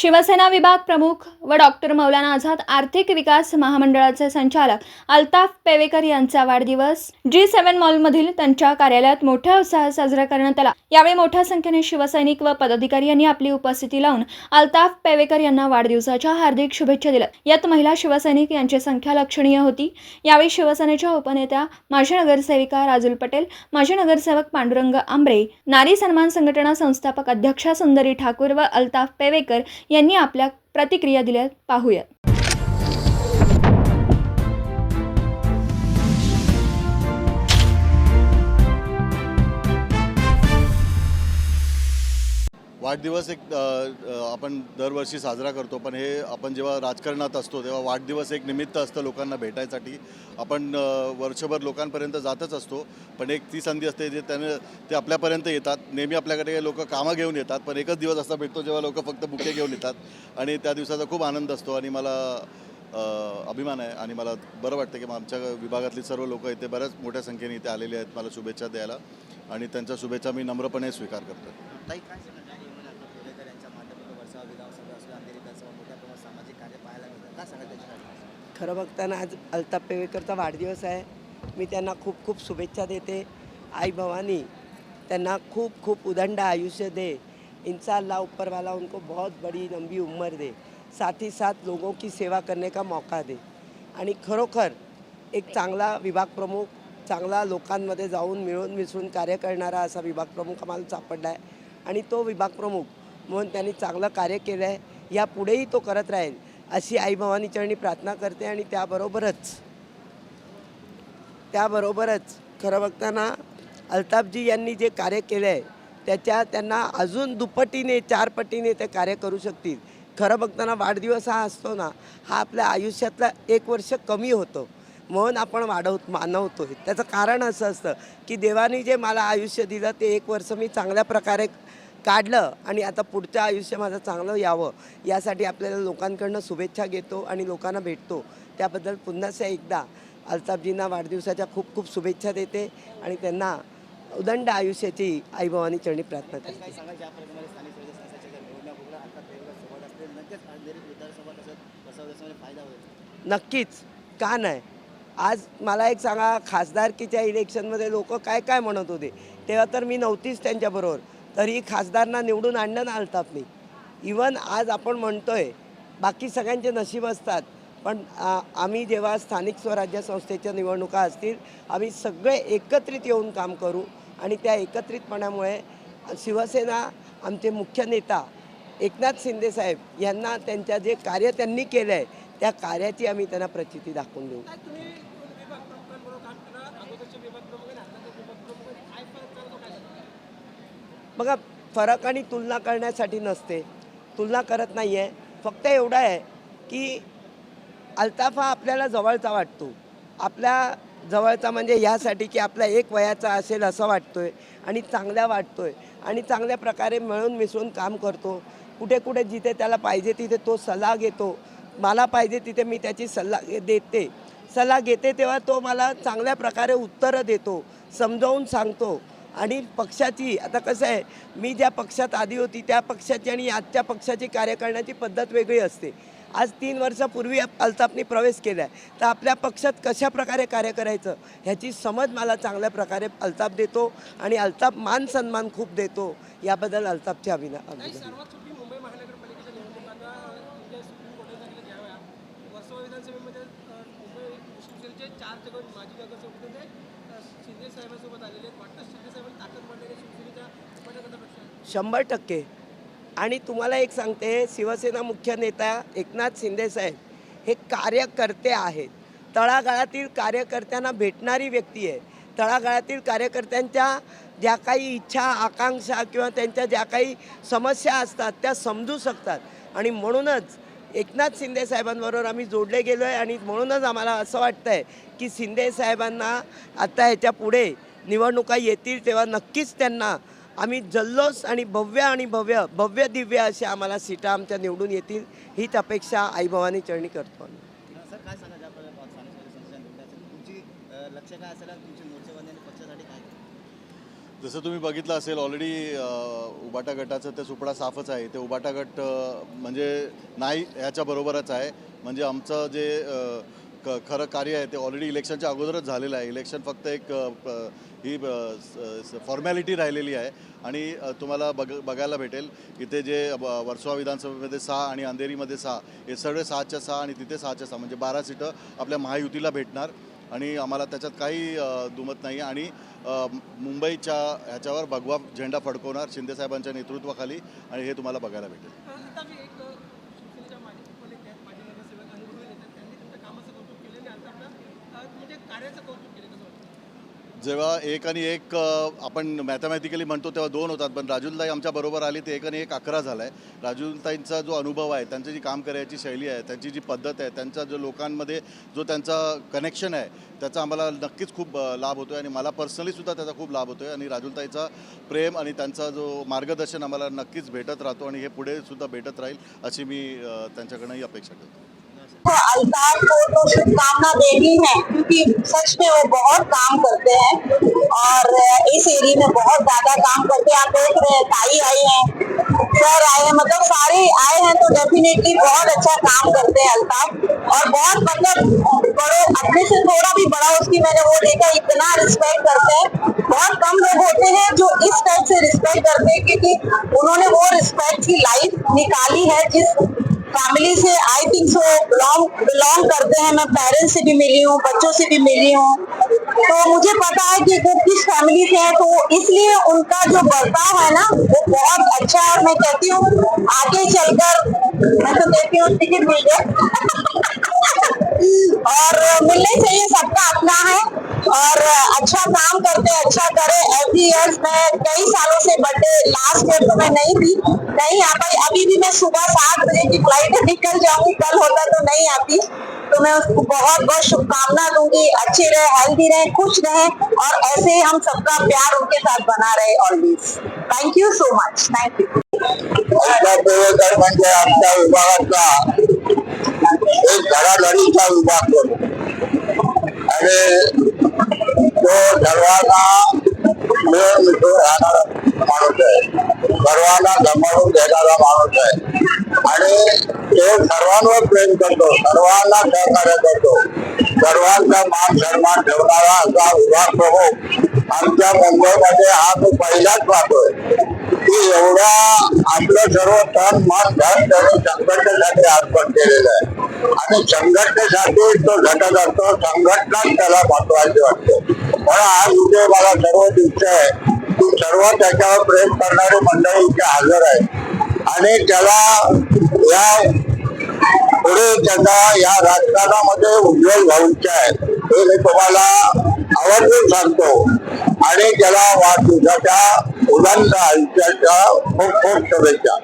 शिवसेना विभाग प्रमुख व डॉक्टर मौलाना आझाद आर्थिक विकास महामंडळाचे संचालक अल्ताफ पेवेकर यांचा वाढदिवस. जी सेव्हन मॉलमधील त्यांच्या कार्यालयात मोठ्या उत्साहात साजरा करण्यात आला. यावेळी मोठ्या संख्येने शिवसैनिक व पदाधिकारी यांनी आपली उपस्थिती लावून अल्ताफ पेवेकर यांना वाढदिवसाच्या हार्दिक शुभेच्छा दिल्या. यात महिला शिवसैनिक यांची संख्या लक्षणीय होती. यावेळी शिवसेनेच्या उपनेत्या माजी नगरसेविका राजुल पटेल माजी नगरसेवक पांडुरंग आंबरे नारी सन्मान संघटना संस्थापक अध्यक्षा सुंदरी ठाकूर व अल्ताफ पेवेकर यांनी आपल्या प्रतिक्रिया दिल्या पाहूयात वाढदिवस एक आपण दरवर्षी साजरा करतो पण हे आपण जेव्हा राजकारणात असतो तेव्हा वाढदिवस एक निमित्त असतं लोकांना भेटायसाठी. आपण वर्षभर लोकांपर्यंत जातच असतो पण एक ती संधी असते जे त्याने ते आपल्यापर्यंत येतात. नेहमी आपल्याकडे लोक कामं घेऊन येतात पण एकच दिवस असा भेटतो जेव्हा लोक फक्त बुके घेऊन येतात. आणि त्या दिवसाचा खूप आनंद असतो आणि मला अभिमान आहे आणि मला बरं वाटतं की मग आमच्या विभागातली सर्व लोक इथे बऱ्याच मोठ्या संख्येने इथे आलेले आहेत. मला शुभेच्छा द्यायला आणि त्यांच्या शुभेच्छा मी नम्रपणे स्वीकार करतो. काय त्याच्या खरं बघताना आज अल्ताप पेवेकरचा वाढदिवस आहे. मी त्यांना खूप खूप शुभेच्छा देते. आई भवानी त्यांना खूप खूप उदंड आयुष्य दे. इंसा अल्लाह ऊपर वाला उनको बहुत बड़ी लंबी उम्र दे. साथ ही साथ लोगों की सेवा करने का मौका दे. आणि खरोखर एक चांगला विभाग प्रमुख चांगला लोकांमध्ये जाऊन मिळून मिसळून कार्य करणारा असा विभाग प्रमुख आम्हाला सापडला आहे आणि तो विभाग प्रमुख म्हणून त्यांनी चांगलं कार्य केलं आहे यापुढेही तो करत राहील. अशी आई भवानी चरणी प्रार्थना करते आणि त्याबरोबरच त्याबरोबरच खरं बघताना अल्ताफजी यांनी जे कार्य केलं आहे त्याच्या त्यांना अजून दुपटीने चारपटीने ते कार्य करू शकतील. खरं बघताना वाढदिवस हा असतो ना हा आपल्या आयुष्यातला एक वर्ष कमी होतो. म्हणून आपण वाढव मानवतो त्याचं कारण असं असतं की देवाने जे मला आयुष्य दिलं ते एक वर्ष मी चांगल्या प्रकारे काढलं आणि आता पुढचं आयुष्य माझं चांगलं यावं यासाठी आपल्याला लोकांकडनं शुभेच्छा घेतो आणि लोकांना भेटतो. त्याबद्दल पुन्हा एकदा अल्ताफजींना वाढदिवसाच्या खूप खूप शुभेच्छा देते आणि त्यांना उदंड आयुष्याची आईभवानी चरणी प्रार्थना करते. नक्कीच का नाही? आज मला एक सांगा खासदारकीच्या इलेक्शनमध्ये लोक काय काय म्हणत होते तेव्हा तर मी नव्हतीच त्यांच्याबरोबर. तरी खासदारांना निवडून आणलं ना अल्ताफनी. इवन आज आपण म्हणतोय बाकी सगळ्यांचे नशीब असतात पण आम्ही जेव्हा स्थानिक स्वराज्य संस्थेच्या निवडणुका असतील आम्ही सगळे एकत्रित येऊन काम करू आणि त्या एकत्रितपणामुळे शिवसेना आमचे मुख्य नेता एकनाथ शिंदे साहेब यांना त्यांच्या जे कार्य त्यांनी केलं आहे त्या कार्याची आम्ही त्यांना प्रचिती दाखवून देऊ. बघा फरक आणि तुलना करण्यासाठी नसते. तुलना करत नाही आहे फक्त एवढं आहे की अल्ताफा आपल्याला जवळचा वाटतो. आपल्या जवळचा म्हणजे ह्यासाठी की आपला एक वयाचा असेल असं आहे आणि चांगल्या आहे आणि चांगल्या प्रकारे मिळून मिसळून काम करतो. कुठे कुठे जिथे त्याला पाहिजे तिथे तो सल्ला घेतो. मला पाहिजे तिथे मी त्याची सल्ला देते. सल्ला घेते तेव्हा तो मला चांगल्या प्रकारे उत्तरं देतो समजावून सांगतो. आणि पक्षाची आता कसं आहे मी ज्या पक्षात आधी होती त्या पक्षाची आणि आजच्या पक्षाची कार्य करण्याची पद्धत वेगळी असते. आज तीन वर्षापूर्वी अल्ताफनी प्रवेश केला आहे तर आपल्या पक्षात कशा प्रकारे कार्य करायचं ह्याची समज मला चांगल्या प्रकारे अल्ताफ देतो आणि अल्ताफ मान सन्मान खूप देतो याबद्दल अल्ताफचे अभिना अभिनंदन. चार माजी नगरसेवक शिंदे साहेबांसोबत आलेले वाटतं शिंदे शंभर टक्के. आणि तुम्हाला एक सांगते शिवसेना मुख्य नेता एकनाथ शिंदेसाहेब हे कार्यकर्ते आहेत. तळागाळातील कार्यकर्त्यांना भेटणारी व्यक्ती आहे. तळागाळातील कार्यकर्त्यांच्या ज्या काही इच्छा आकांक्षा किंवा त्यांच्या ज्या काही समस्या असतात त्या समजू शकतात. आणि म्हणूनच एकनाथ शिंदे साहेबांबरोबर आम्ही जोडले गेलो आहे आणि म्हणूनच आम्हाला असं वाटतं आहे की शिंदे साहेबांना आता ह्याच्या पुढे निवडणुका येतील तेव्हा नक्कीच त्यांना आम्ही जल्लोष आणि भव्य आणि भव्य भव्य दिव्य अशा आम्हाला सीटा आमच्या निवडून येतील हीच अपेक्षा आई भवानी चरणी करतो आम्ही. जसं तुम्ही बघितलं असेल ऑलरेडी उबाटा गटाचं ते सुपडा साफच आहे. ते उबाटा गट म्हणजे नाही ह्याच्या बरोबरच आहे. म्हणजे आमचं जे क खरं कार्य आहे ते ऑलरेडी इलेक्शनच्या अगोदरच झालेलं आहे. इलेक्शन फक्त एक ही फॉर्मॅलिटी राहिलेली आहे. आणि तुम्हाला बघ बघायला भेटेल इथे जे वर्सोवा विधानसभेमध्ये सहा आणि अंधेरीमध्ये सहा हे सगळे सहाच्या सहा आणि तिथे सहाच्या सहा म्हणजे बारा सीटं आपल्या महायुतीला भेटणार. आणि आम्हाला त्याच्यात काही दुमत नाही. आणि मुंबईच्या ह्याच्यावर भगवा झेंडा फडकवणार शिंदेसाहेबांच्या नेतृत्वाखाली. आणि हे तुम्हाला बघायला भेटेल आता मी एक अ, शिवसेनेच्या माजी पण एक आहेत माजी नगरसेवक अनुभवी नेते त्यांनी तुमच्या कामाचं कौतुक केलं आणि आता आपल्या म्हणजे कार्याचं कौतुक केलं कसं वाटतं जेव्हा एक आणि एक आपण मॅथमॅटिकली म्हणतो तेव्हा दोन होतात पण राजूलताई आमच्या बरोबर आली ते एक आणि एक अकरा झाला आहे राजूलताईंचा जो अनुभव आहे त्यांची जी काम करायची शैली आहे त्यांची जी पद्धत आहे त्यांचा जो लोकांमध्ये जो त्यांचा कनेक्शन आहे त्याचा आम्हाला नक्कीच खूप लाभ होतो आहे आणि मला पर्सनली सुद्धा त्याचा खूप लाभ होतो आहे आणि राजूलताईचा प्रेम आणि त्यांचा जो मार्गदर्शन आम्हाला नक्कीच भेटत राहतो आणि हे पुढे सुद्धा भेटत राहील अशी मी त्यांच्याकडनंही अपेक्षा करतो. अल्ताफ को तो शुभकामना देनी है, क्योंकि सच में वो बहुत काम करते हैं। और इस एरिया में बहुत ज़्यादा काम करते हैं। आप देख रहे हैं, ताई आई हैं, सर आए हैं मतलब सारे आए हैं तो डेफिनेटली बहुत अच्छा काम करते हैं अल्ताफ और बहुत मतलब बड़े, अपने से थोड़ा भी बड़ा उसकी मैंने वो देखा, इतना रिस्पेक्ट करते हैं। बहुत कम लोग होते हैं जो इस टाइप से रिस्पेक्ट करते हैं, क्योंकि उन्होंने वो रिस्पेक्ट की लाइफ निकाली है जिस family say I think so belong belong करते हैं। मैं पेरेंट्स से भी मिली हूँ, बच्चों से भी मिली हूँ। तो मुझे पता है कि वो किस फैमिली से है तो इसलिए उनका जो बर्ताव है ना, वो बहुत अच्छा है। और मैं कहती हूँ, आगे चलकर, मैं तो कहती हूँ टिकट मिल जाए और मिलने चाहिए सबका अपना है। और अच्छा काम करते अच्छा करे। एवरी मैं कई सालों से बर्थडे लास्ट ईयर तो मैं नहीं थी। नहीं आ पाई। अभी भी मैं सुबह सात बजे की फ़्लाइट निकल जाऊँगी। कल होता तो नहीं आती। तो मैं उसको बहुत बहुत शुभकामना दूँगी। अच्छे रहे हेल्दी रहे, खुश रहे। और ऐसे ही हम सबका प्यार उनके साथ बना रहे always thank you so much thank you एक धडाधडीचा विभाग करतो आणि तो सर्वांना मिळून मिसळून राहणारा माणूस आहे सर्वांना माणूस आहे आणि तो सर्वांवर प्रेम करतो सर्वांना सहकार्य करतो सर्वांचा मान सन्मान ठेवणारा असा विभाग प्रमुख आमच्या मुंबईमध्ये हा तो पहिलाच पाहतोय की एवढा आपलं सर्व तन मन धन त्याने संकटासाठी अर्पण केलेलं आहे आणि संघटनेसाठी तो घटक असतो संघटनाच त्याला महत्वाची वाटते. म्हणून आज विषय मला सर्व दिसत आहे की सर्व त्याच्यावर प्रेम करणारी मंडळी इथे हजर आहे आणि त्याला या पुढे त्याचा या राजकारणामध्ये उज्ज्वल भविष्य आहे. हे मी तुम्हाला आवर्जून सांगतो. आणि त्याला वाढदिवसाच्या मुलांच्या आयुष्याच्या खूप खूप शुभेच्छा.